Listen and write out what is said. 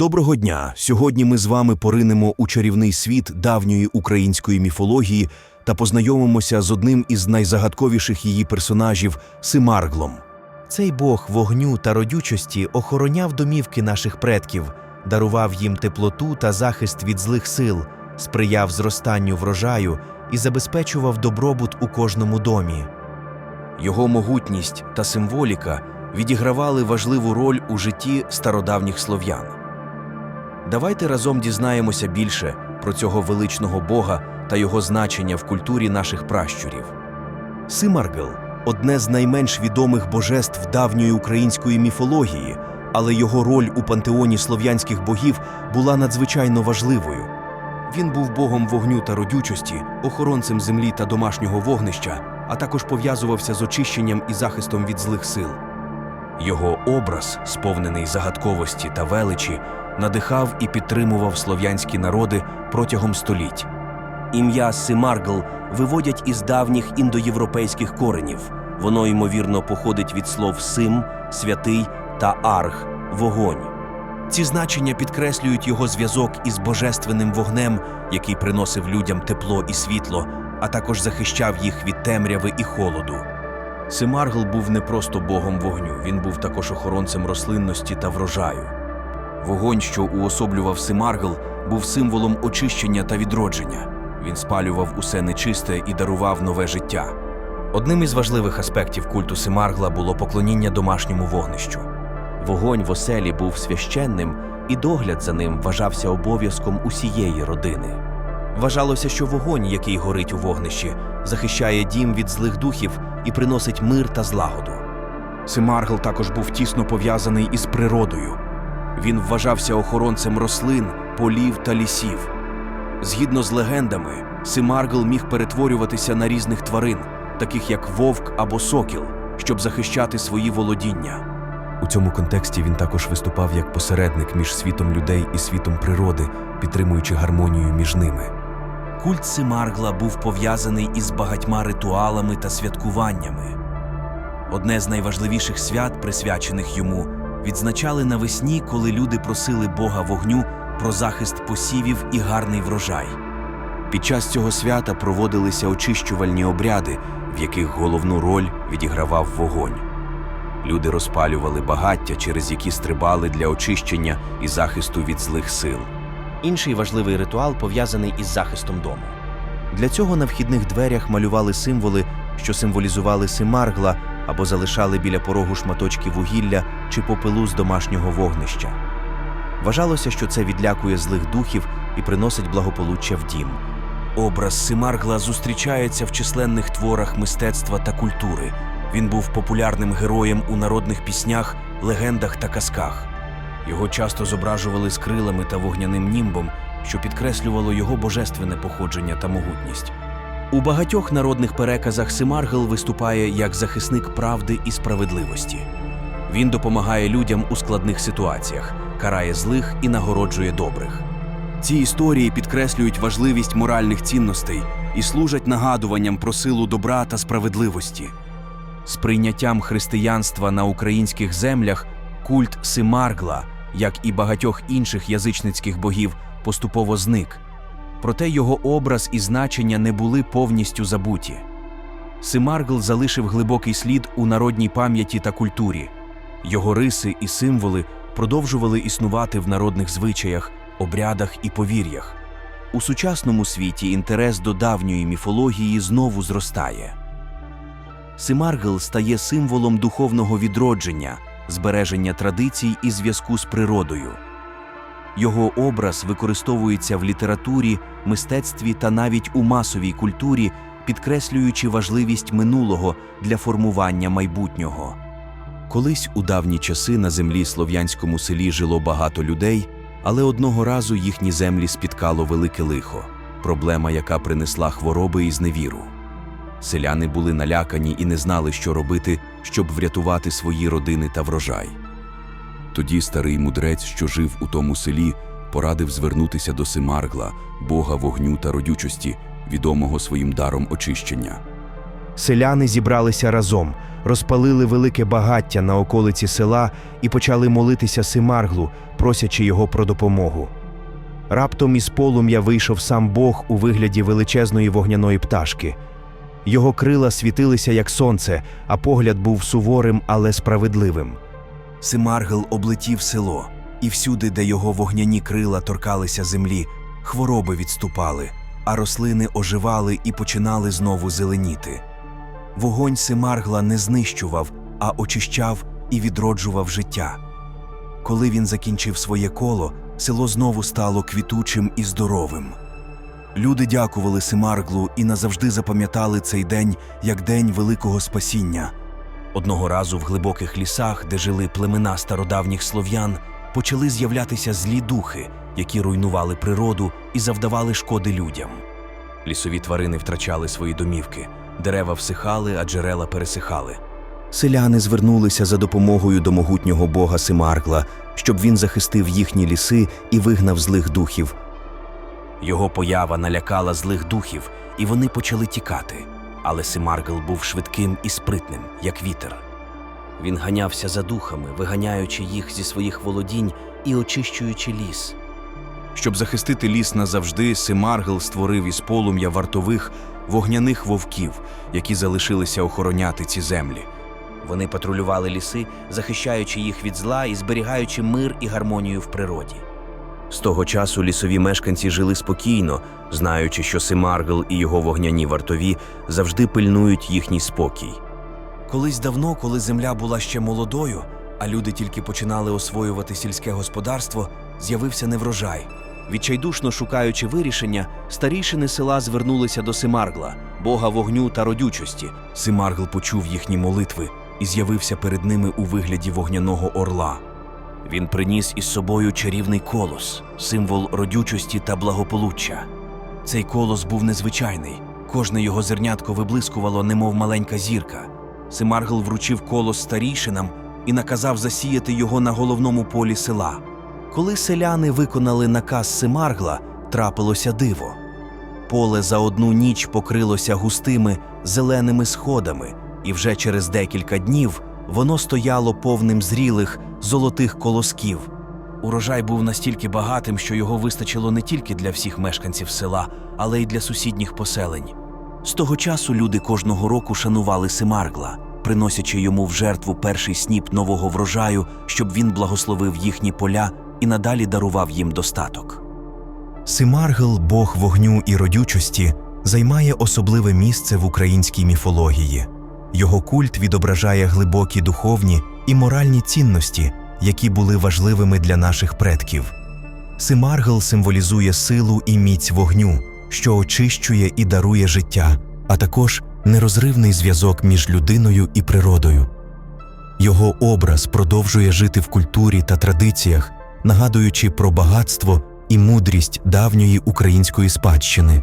Доброго дня! Сьогодні ми з вами поринемо у чарівний світ давньої української міфології та познайомимося з одним із найзагадковіших її персонажів Симарглом. Цей бог вогню та родючості охороняв домівки наших предків, дарував їм теплоту та захист від злих сил, сприяв зростанню врожаю і забезпечував добробут у кожному домі. Його могутність та символіка відігравали важливу роль у житті стародавніх слов'ян. Давайте разом дізнаємося більше про цього величного бога та його значення в культурі наших пращурів. Симаргл одне з найменш відомих божеств давньої української міфології, але його роль у пантеоні слов'янських богів була надзвичайно важливою. Він був богом вогню та родючості, охоронцем землі та домашнього вогнища, а також пов'язувався з очищенням і захистом від злих сил. Його образ, сповнений загадковості та величі, надихав і підтримував слов'янські народи протягом століть. Ім'я Симаргл виводять із давніх індоєвропейських коренів. Воно ймовірно походить від слов сим, святий та арг вогонь. Ці значення підкреслюють його зв'язок із божественним вогнем, який приносив людям тепло і світло, а також захищав їх від темряви і холоду. Симаргл був не просто богом вогню, він був також охоронцем рослинності та врожаю. Вогонь, що уособлював Симаргл, був символом очищення та відродження. Він спалював усе нечисте і дарував нове життя. Одним із важливих аспектів культу Симаргла було поклоніння домашньому вогнищу. Вогонь в оселі був священним, і догляд за ним вважався обов'язком усієї родини. Вважалося, що вогонь, який горить у вогнищі, захищає дім від злих духів і приносить мир та злагоду. Симаргл також був тісно пов'язаний із природою. Він вважався охоронцем рослин, полів та лісів. Згідно з легендами, Симаргл міг перетворюватися на різних тварин, таких як вовк або сокіл, щоб захищати свої володіння. У цьому контексті він також виступав як посередник між світом людей і світом природи, підтримуючи гармонію між ними. Культ Симаргла був пов'язаний із багатьма ритуалами та святкуваннями. Одне з найважливіших свят, присвячених йому, відзначали навесні, коли люди просили Бога вогню про захист посівів і гарний врожай. Під час цього свята проводилися очищувальні обряди, в яких головну роль відігравав вогонь. Люди розпалювали багаття, через які стрибали для очищення і захисту від злих сил. Інший важливий ритуал пов'язаний із захистом дому. Для цього на вхідних дверях малювали символи, що символізували Симаргла або залишали біля порогу шматочки вугілля чи попелу з домашнього вогнища. Вважалося, що це відлякує злих духів і приносить благополуччя в дім. Образ Симаргла зустрічається в численних творах мистецтва та культури. Він був популярним героєм у народних піснях, легендах та казках. Його часто зображували з крилами та вогняним німбом, що підкреслювало його божественне походження та могутність. У багатьох народних переказах Симаргл виступає як захисник правди і справедливості. Він допомагає людям у складних ситуаціях, карає злих і нагороджує добрих. Ці історії підкреслюють важливість моральних цінностей і служать нагадуванням про силу добра та справедливості. З прийняттям християнства на українських землях культ Симаргла, як і багатьох інших язичницьких богів, поступово зник. Проте його образ і значення не були повністю забуті. Симаргл залишив глибокий слід у народній пам'яті та культурі. Його риси і символи продовжували існувати в народних звичаях, обрядах і повір'ях. У сучасному світі інтерес до давньої міфології знову зростає. Симаргл стає символом духовного відродження, збереження традицій і зв'язку з природою. Його образ використовується в літературі, мистецтві та навіть у масовій культурі, підкреслюючи важливість минулого для формування майбутнього. Колись у давні часи на землі слов'янському селі жило багато людей, але одного разу їхні землі спіткало велике лихо, проблема, яка принесла хвороби і зневіру. Селяни були налякані і не знали, що робити, щоб врятувати свої родини та врожай. Тоді старий мудрець, що жив у тому селі, порадив звернутися до Симаргла, бога вогню та родючості, відомого своїм даром очищення. Селяни зібралися разом, розпалили велике багаття на околиці села і почали молитися Симарглу, просячи його про допомогу. Раптом із полум'я вийшов сам Бог у вигляді величезної вогняної пташки. Його крила світилися як сонце, а погляд був суворим, але справедливим. Симаргл облетів село, і всюди, де його вогняні крила торкалися землі, хвороби відступали, а рослини оживали і починали знову зеленіти. Вогонь Симаргла не знищував, а очищав і відроджував життя. Коли він закінчив своє коло, село знову стало квітучим і здоровим. Люди дякували Симарглу і назавжди запам'ятали цей день як день великого спасіння. Одного разу в глибоких лісах, де жили племена стародавніх слов'ян, почали з'являтися злі духи, які руйнували природу і завдавали шкоди людям. Лісові тварини втрачали свої домівки, дерева всихали, а джерела пересихали. Селяни звернулися за допомогою до могутнього бога Симаргла, щоб він захистив їхні ліси і вигнав злих духів. Його поява налякала злих духів, і вони почали тікати. Але Симаргл був швидким і спритним, як вітер. Він ганявся за духами, виганяючи їх зі своїх володінь і очищуючи ліс. Щоб захистити ліс назавжди, Симаргл створив із полум'я вартових вогняних вовків, які залишилися охороняти ці землі. Вони патрулювали ліси, захищаючи їх від зла і зберігаючи мир і гармонію в природі. З того часу лісові мешканці жили спокійно, знаючи, що Симаргл і його вогняні вартові завжди пильнують їхній спокій. Колись давно, коли земля була ще молодою, а люди тільки починали освоювати сільське господарство, з'явився неврожай. Відчайдушно шукаючи вирішення, старішини села звернулися до Симаргла, бога вогню та родючості. Симаргл почув їхні молитви і з'явився перед ними у вигляді вогняного орла. Він приніс із собою чарівний колос, символ родючості та благополуччя. Цей колос був незвичайний, кожне його зернятко виблискувало, немов маленька зірка. Симаргл вручив колос старійшинам і наказав засіяти його на головному полі села. Коли селяни виконали наказ Симаргла, трапилося диво. Поле за одну ніч покрилося густими зеленими сходами, і вже через декілька днів воно стояло повним зрілих золотих колосків. Урожай був настільки багатим, що його вистачило не тільки для всіх мешканців села, але й для сусідніх поселень. З того часу люди кожного року шанували Симаргла, приносячи йому в жертву перший сніп нового врожаю, щоб він благословив їхні поля і надалі дарував їм достаток. Симаргл, бог вогню і родючості, займає особливе місце в українській міфології. Його культ відображає глибокі духовні і моральні цінності, які були важливими для наших предків. Симаргл символізує силу і міць вогню, що очищує і дарує життя, а також нерозривний зв'язок між людиною і природою. Його образ продовжує жити в культурі та традиціях, нагадуючи про багатство і мудрість давньої української спадщини.